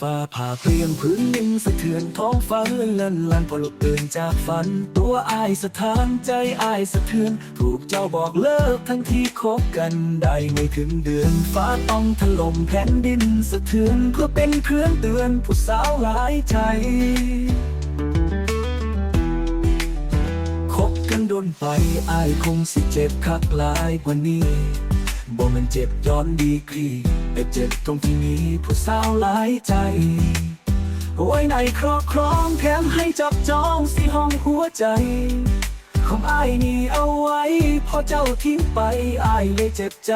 ฟ้าผ่าเปลี่ยงพื้นดินสะเทือนท้องฟ้าเลื่อนลันลันพอลุกตื่นจากฝัน ตัวอายสะท้านใจอายสะเทือน ถูกเจ้าบอกเลิกทั้งที่คบกันได้ไม่ถึงเดือน ฟ้าต้องถล่มแผ่นดินสะเทือน เพื่อเป็นเครื่องเตือนผู้สาวหลายใจคบกันโดนไปอายคงสิเจ็บคักหลายกว่านี้ บ่มันเจ็บย้อนดีกรีแต่เจ็บตรงที่มีผู้สาวหลายใจไว้ในครอบครองแถมให้จับจองสิห้องหัวใจ ของอายนี่เอาไว้ พอเจ้าทิ้งไปอ้ายเลยเจ็บใจ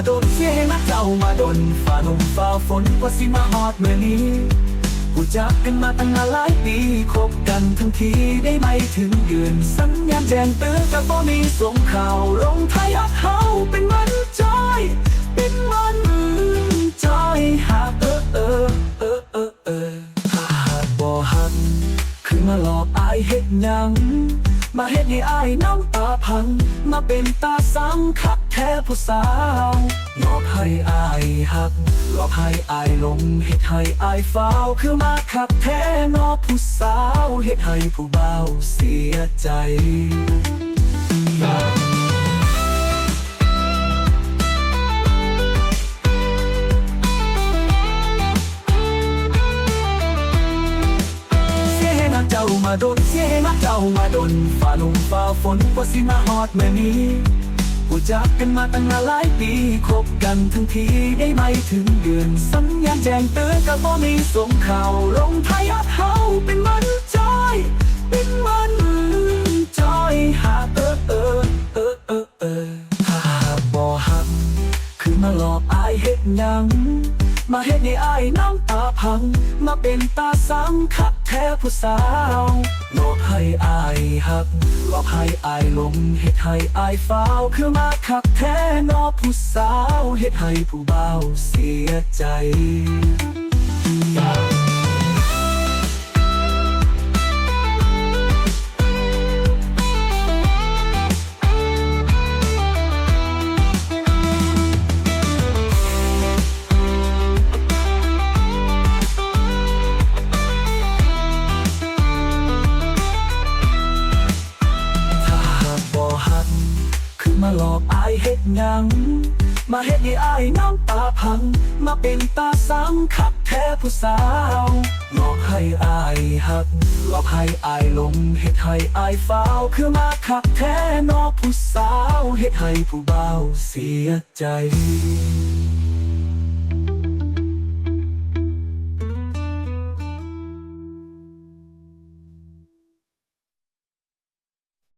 มาโดนเสียให้นักเจ้ามาโดนฝ่าลมฝ่าฝนกว่าสิมาฮอดเมื่อนี้ผู้จักกันมาตั้งหลายปีคบกันทั้งทีได้ไม่ถึงเดือนสัญญาณแจ้งเตือนแต่บ่มีส่งข่าวลงท้ายอักเฮาเป็นวันจอยเป็นวันจอยหากเออเออเออเออเออถ้าหากบ่หักคือมาหลอกอายเฮ็ดหยัง มาเฮ็ดให้อายน้ำตาพัง มาเป็นตาสังคักแท้ผู้สาวหลอกให้อายหักหลอกให้อายหลงเฮ็ดให้อายฟ้าวคือมาขักแท้นอผู้สาวเฮ็ดให้ผู้เบ้าเสียใจ มาโดนเสียให้นักเจ้ามาโดนฝ่าลมฝ่าฝนกว่าสิมาฮอดแม่นี้ผู้จักกันมาตั้งหลายปีคบกันทั้งทีได้ไม่ถึงเดือน สัญญาณแจ้งเตือนก็บ่มีส่งข่าวลงไทยอักเฮาเป็นมันจอย เป็นมันจอยหาเออเออเออเออเออถ้าหาบ่หักคือมาหลอกอายเฮ็ดหยัง มาเฮ็ดให้อายน้ำตาพัง มาเป็นตาสังคักแท้ผู้สาวหลอกให้อายหักหลอกให้อายลงเฮ็ดให้อายฟ้าวคือมาคักแท้นอผู้สาวเฮ็ดให้ผู้เบ่าเสียใจ หนัง มาเฮ็ดให้อายน้ำตาพัง มาเป็นตาสังขับแท้ผู้สาวหลอกให้อายหักหลอกให้อายหลงเฮ็ดให้อายฟ้าวคือมาขับแท้นอผู้สาวเฮ็ดให้ผู้เบาเสียใจ